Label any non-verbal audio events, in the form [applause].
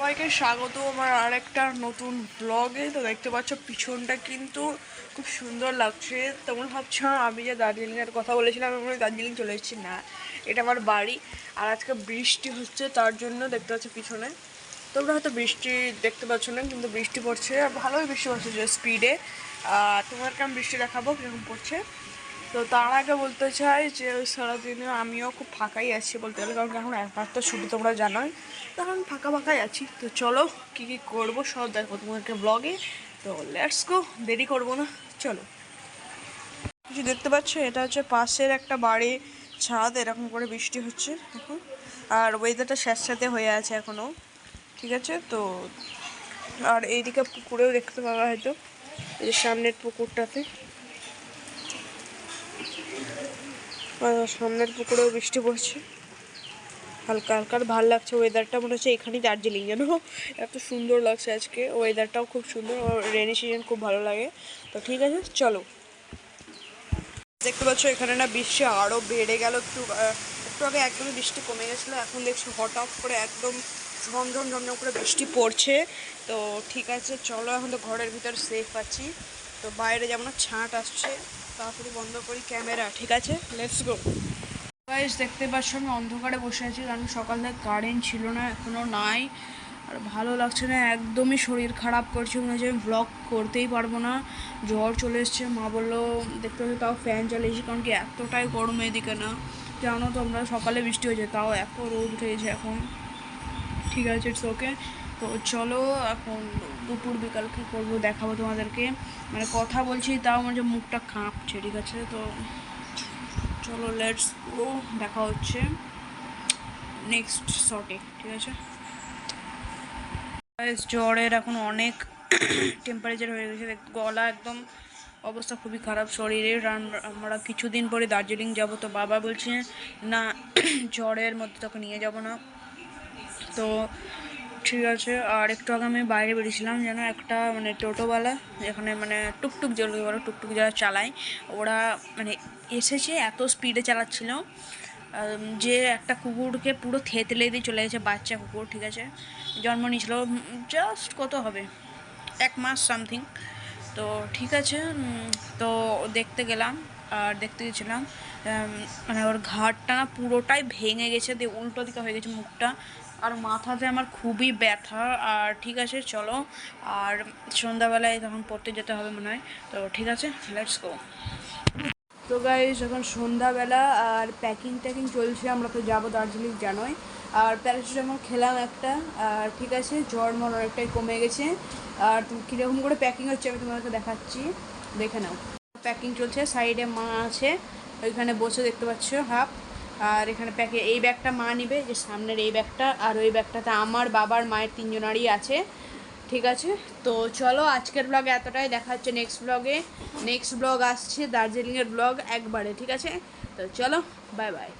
সবাইকে স্বাগত আমার আরেকটা নতুন ব্লগে তো দেখতে পাচ্ছ, পিছনটা কিন্তু খুব সুন্দর লাগছে। তোমরা ভাবছ আমি যে দার্জিলিংয়ের কথা বলেছিলাম, আমি দার্জিলিং চলে এসেছি। না, এটা আমার বাড়ি। আর আজকে বৃষ্টি হচ্ছে, তার জন্য দেখতে পাচ্ছ পিছনে। তোমরা হয়তো বৃষ্টি দেখতে পাচ্ছ না, কিন্তু বৃষ্টি পড়ছে। আর ভালোই বৃষ্টি পড়ছে যে স্পিডে তোমার কেমন বৃষ্টি দেখাবো কীরকম পড়ছে। তো তার আগে বলতে চাই যে সারাদিনে আমিও খুব ফাঁকাই আছি বলতে গেলে, কারণ এখন একবার তো ছুটি তোমরা জানোই। তখন ফাঁকা ফাঁকাই আছি। তো চলো কী কী করব সব দেখো তোমাদেরকে ব্লগে তো লেটস গো দেরি করব না, চলো। কিছু দেখতে পাচ্ছ? এটা হচ্ছে পাশের একটা বাড়ি, ছাদ, এরকম করে বৃষ্টি হচ্ছে এখন। আর ওয়েদারটা স্যাঁতস্যাঁতে হয়ে আছে এখনও ঠিক আছে? তো আর এইদিকে পুকুরেও দেখতে পাওয়া হয়তো, এই যে সামনের পুকুরটাতে। সামনের পুকুরেও বৃষ্টি পড়ছে। হালকা হালকা ভালো লাগছে। ওয়েদারটা মনে হচ্ছে এখানেই দার্জিলিং যেন। এত সুন্দর লাগছে আজকে। ওয়েদারটাও খুব সুন্দর। রেনি সিজন খুব ভালো লাগে। তো ঠিক আছে, চলো। দেখতে পাচ্ছ, এখানে না বৃষ্টি আরও বেড়ে গেল। একটু একটু আগে একদমই বৃষ্টি কমে গেছিল। এখন দেখছি হঠাৎ করে একদম ঝমঝম ঝমঝম করে বৃষ্টি পড়ছে। তো ঠিক আছে, চলো এখন তো ঘরের ভিতর সেফ আছি। তো বাইরে যেমন ছাঁট আসছে তাড়াতাড়ি বন্ধ করি ক্যামেরা, ঠিক আছে? লেটস গো গাইস দেখতে পাচ্ছ, আমি অন্ধকারে বসে আছি, কারণ সকাল থেকে কারেন্ট ছিল না এখনও নাই। আর ভালো লাগছে না, একদমই শরীর খারাপ করছে, মনে হচ্ছে আমি ব্লগ করতেই পারব না। জ্বর চলে এসছে, মা বলল, দেখতে পাচ্ছি, তাও ফ্যান চালিয়েছি কারণ কি এতটাই গরম এদিকে না। জানো তোমরা, সকালে বৃষ্টি হয়েছে, তাও এত রোদ উঠে গেছে এখন। ঠিক আছে ইটস ওকে তো চলো এখন দুপুর বিকাল কী করব দেখাবো তোমাদেরকে। মানে কথা বলছি, তাও আমার যে মুখটা কাঁপছে, ঠিক আছে? তো চলো লেটস গো দেখা হচ্ছে নেক্সট শটে ঠিক আছে? জ্বরের এখন অনেক [coughs] টেম্পারেচার হয়ে গেছে। গলা একদম অবস্থা খুবই খারাপ শরীরের আমরা কিছুদিন পরে দার্জিলিং যাব, তো বাবা বলছে না, [coughs] জ্বরের মধ্যে তোকে নিয়ে যাব না। তো ঠিক আছে, আর একটু আগে আমি বাইরে বেরিয়েছিলাম, যেন একটা মানে টোটোওয়ালা এখানে মানে টুকটুক যেগুলো বলো, টুকটুক যারা চালায়, ওরা মানে এসেছে, এত স্পিডে চালাচ্ছিল যে একটা কুকুরকে পুরো থেতলে দিয়ে চলে গেছে, বাচ্চা কুকুর, ঠিক আছে? জন্ম নিয়েছিল জাস্ট কত হবে? এক মাস সামথিং তো ঠিক আছে তো দেখতে গেলাম, আর দেখতে গেছিলাম মানে ওর ঘাটটা না পুরোটাই ভেঙে গেছে, দিয়ে উল্টো দিকে হয়ে গেছে মুখটা আর মাথাতে আমার খুবই ব্যথা। আর ঠিক আছে, চলো। আর সন্ধ্যাবেলায় তখন পড়তে যেতে হবে মনে হয়। তো ঠিক আছে লেটস গো তো গাইজ এখন সন্ধ্যাবেলা আর প্যাকিং ট্যাকিং চলছে। আমরা তো যাব দার্জিলিং জানোই। আর প্যারাসিটামল খেলাম একটা। আর ঠিক আছে, জ্বর মর অনেকটাই কমে গেছে। আর কীরকম করে প্যাকিং হচ্ছে আমি তোমাকে দেখাচ্ছি। দেখে নাও। প্যাকিং চলছে সাইডে মা আছে। ওইখানে বসে দেখতে পাচ্ছ হাফ আর এখানে প্যাকে এই ব্যাগটা মা নিবে, যে সামনের এই ব্যাগটা আর ওই ব্যাগটাতে আমার বাবার, মায়ের তিনজনারই আছে, ঠিক আছে? তো চলো আজকের ব্লগে এতটাই, দেখা হচ্ছে নেক্সট ব্লগে নেক্সট ব্লগ আসছে দার্জিলিংয়ের ব্লগ একবারে, ঠিক আছে? তো চলো বাই বাই